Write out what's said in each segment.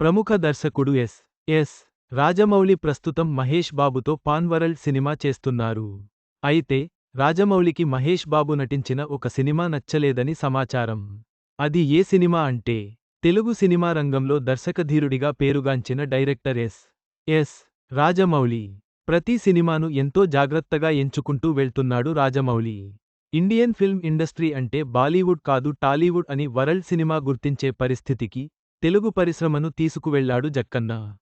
ప్రముఖ దర్శకుడు yes. Yes. Rajamouli ప్రస్తుతం మహేష్ బాబుతో పాన్ వరల్డ్ సినిమా చేస్తున్నారు. అయితే రాజమౌళికి మహేష్ బాబు నటించిన ఒక సినిమా నచ్చలేదని సమాచారం. అది ఏ సినిమా అంటే తెలుగు సినిమా రంగంలో దర్శకధీరుడిగా పేరుగాంచిన డైరెక్టర్ ఎస్. ఎస్. రాజమౌళి. ప్రతి సినిమాను ఎంతో జాగ్రత్తగా ఎంచుకుంటూ వెళ్తున్నాడు రాజమౌళి. ఇండియన్ ఫిల్మ్ ఇండస్ట్రీ అంటే బాలీవుడ్ కాదు టాలీవుడ్ అని వరల్డ్ సినిమా గుర్తించే పరిస్థితికి తెలుగు పరిశ్రమను తీసుకువెళ్ళాడు జక్కన్న.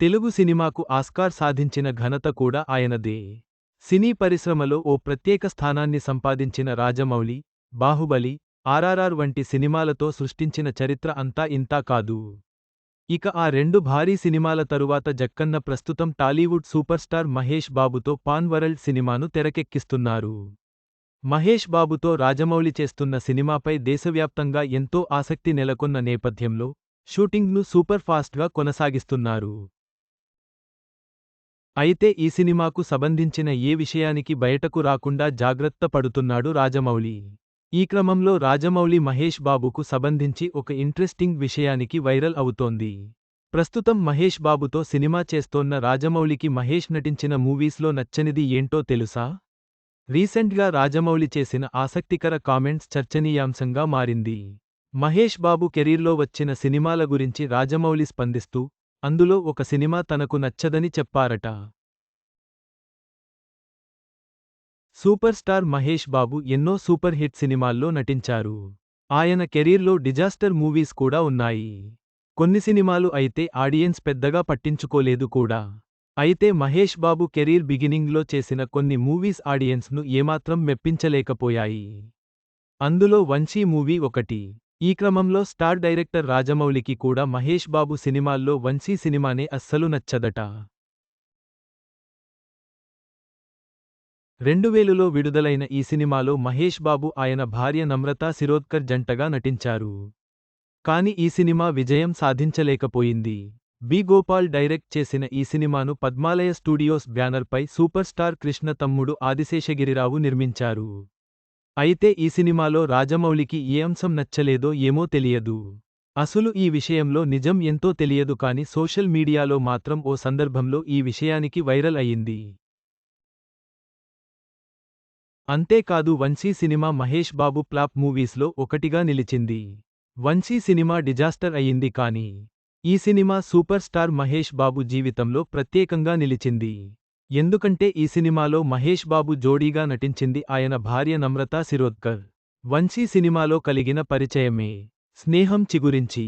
తెలుగు సినిమాకు ఆస్కార్ సాధించిన ఘనత కూడా ఆయనదే. సినీ పరిశ్రమలో ఓ ప్రత్యేక స్థానాన్ని సంపాదించిన రాజమౌళి బాహుబలి ఆర్ఆర్ఆర్ వంటి సినిమాలతో సృష్టించిన చరిత్ర అంతా ఇంతా కాదు. ఇక ఆ రెండు భారీ సినిమాల తరువాత జక్కన్న ప్రస్తుతం టాలీవుడ్ సూపర్ స్టార్ మహేష్ బాబుతో పాన్ వరల్డ్ సినిమాను తెరకెక్కిస్తున్నారు. మహేష్ బాబుతో రాజమౌళి చేస్తున్న సినిమాపై దేశవ్యాప్తంగా ఎంతో ఆసక్తి నెలకొన్న నేపథ్యంలో షూటింగ్ను సూపర్ ఫాస్ట్గా కొనసాగిస్తున్నారు. అయితే ఈ సినిమాకు సంబంధించిన ఏ విషయానికి బయటకు రాకుండా జాగ్రత్త పడుతున్నాడు రాజమౌళి. ఈ క్రమంలో రాజమౌళి మహేష్ బాబుకు సంబంధించి ఒక ఇంట్రెస్టింగ్ విషయానికి వైరల్ అవుతోంది. ప్రస్తుతం మహేష్ బాబుతో సినిమా చేస్తోన్న రాజమౌళికి మహేష్ నటించిన మూవీస్లో నచ్చనిది ఏంటో తెలుసా? రీసెంట్గా రాజమౌళి చేసిన ఆసక్తికర కామెంట్స్ చర్చనీయాంశంగా మారింది. మహేష్ బాబు కెరీర్లో వచ్చిన సినిమాల గురించి రాజమౌళి స్పందిస్తూ అందులో ఒక సినిమా తనకు నచ్చదని చెప్పారట. సూపర్ స్టార్ మహేష్ బాబు ఎన్నో సూపర్ హిట్ సినిమాల్లో నటించారు. ఆయన కెరీర్లో డిజాస్టర్ మూవీస్ కూడా ఉన్నాయి. కొన్ని సినిమాలు అయితే ఆడియన్స్ పెద్దగా పట్టించుకోలేదు కూడా. అయితే మహేష్ బాబు కెరీర్ బిగినింగ్లో చేసిన కొన్ని మూవీస్ ఆడియన్స్ను ఏమాత్రం మెప్పించలేకపోయాయి. అందులో వంశీ మూవీ ఒకటి. ఈ క్రమంలో స్టార్ డైరెక్టర్ రాజమౌళికి కూడా మహేష్ బాబు సినిమాల్లో వంశీ సినిమానే అస్సలు నచ్చదట. రెండువేలులో విడుదలైన ఈ సినిమాలో మహేష్ బాబు ఆయన భార్య నమ్రతా శిరోద్కర్ జంటగా నటించారు. కాని ఈ సినిమా విజయం సాధించలేకపోయింది. బి గోపాల్ డైరెక్ట్ చేసిన ఈ సినిమాను పద్మాలయ స్టూడియోస్ బ్యానర్పై సూపర్ స్టార్ కృష్ణ తమ్ముడు ఆదిశేషగిరిరావు నిర్మించారు. అయితే ఈ సినిమాలో రాజమౌళికి ఏ అంశం నచ్చలేదో ఏమో తెలియదు. అసలు ఈ విషయంలో నిజం ఎంతో తెలియదు కాని సోషల్ మీడియాలో మాత్రం ఓ సందర్భంలో ఈ విషయానికి వైరల్ అయింది అంతేకాదు వంశీ సినిమా మహేష్ బాబు ప్లాప్ మూవీస్లో ఒకటిగా నిలిచింది. వంశీ సినిమా డిజాస్టర్ అయింది కాని ఈ cinema super star Mahesh Babu జీవితంలో ప్రత్యేకంగా నిలిచింది. ఎందుకంటే ఈ సినిమాలో మహేష్ బాబు జోడీగా నటించింది ఆయన భార్య నమ్రతా శిరోద్కర్. వంశీ సినిమాలో కలిగిన పరిచయమే. స్నేహం చిగురించి.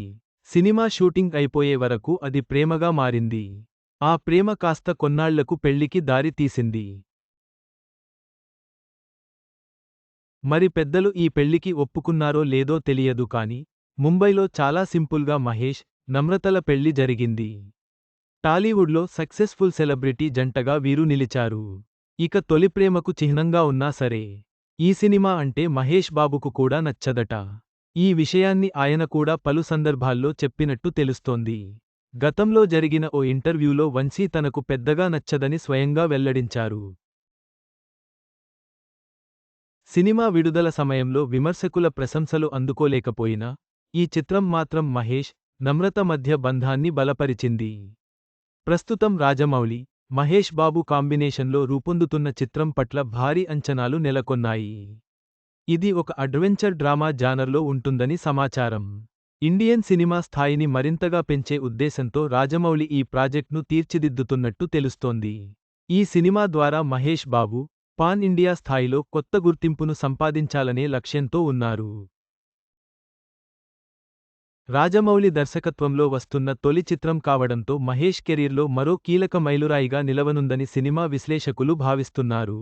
సినిమా షూటింగ్ అయిపోయే వరకు అది ప్రేమగా మారింది. ఆ ప్రేమ కాస్త కొన్నాళ్ళకు పెళ్ళికి దారి తీసింది. మరి పెద్దలు ఈ పెళ్ళికి ఒప్పుకున్నారో లేదో తెలియదు కాని ముంబైలో చాలా సింపుల్గా మహేష్ నమ్రతల పెళ్ళి జరిగింది. టాలీవుడ్లో సక్సెస్ఫుల్ సెలబ్రిటీ జంటగా వీరు నిలిచారు. ఇక తొలి ప్రేమకు చిహ్నంగా ఉన్నా సరే ఈ సినిమా అంటే మహేష్ బాబుకు కూడా నచ్చదట. ఈ విషయాన్ని ఆయన కూడా పలు సందర్భాల్లో చెప్పినట్టు తెలుస్తోంది. గతంలో జరిగిన ఓ ఇంటర్వ్యూలో వంశీ తనకు పెద్దగా నచ్చదని స్వయంగా వెల్లడించారు. సినిమా విడుదల సమయంలో విమర్శకుల ప్రశంసలు అందుకోలేకపోయినా ఈ చిత్రం మాత్రం మహేష్ నమ్రత మధ్య బంధాన్ని బలపరిచింది. ప్రస్తుతం రాజమౌళి మహేష్ బాబు కాంబినేషన్లో రూపొందుతున్న చిత్రం పట్ల భారీ అంచనాలు నెలకొన్నాయి. ఇది ఒక అడ్వెంచర్ డ్రామా జానర్లో ఉంటుందని సమాచారం. ఇండియన్ సినిమా స్థాయిని మరింతగా పెంచే ఉద్దేశంతో రాజమౌళి ఈ ప్రాజెక్ట్ను తీర్చిదిద్దుతున్నట్టు తెలుస్తోంది. ఈ సినిమా ద్వారా మహేష్ బాబు పాన్ ఇండియా స్థాయిలో కొత్త గుర్తింపును సంపాదించాలనే లక్ష్యంతో ఉన్నారు. రాజమౌళి దర్శకత్వంలో వస్తున్న తొలి చిత్రం కావడంతో మహేష్ కెరీర్లో మరో కీలక మైలురాయిగా నిలవనుందని సినిమా విశ్లేషకులు భావిస్తున్నారు.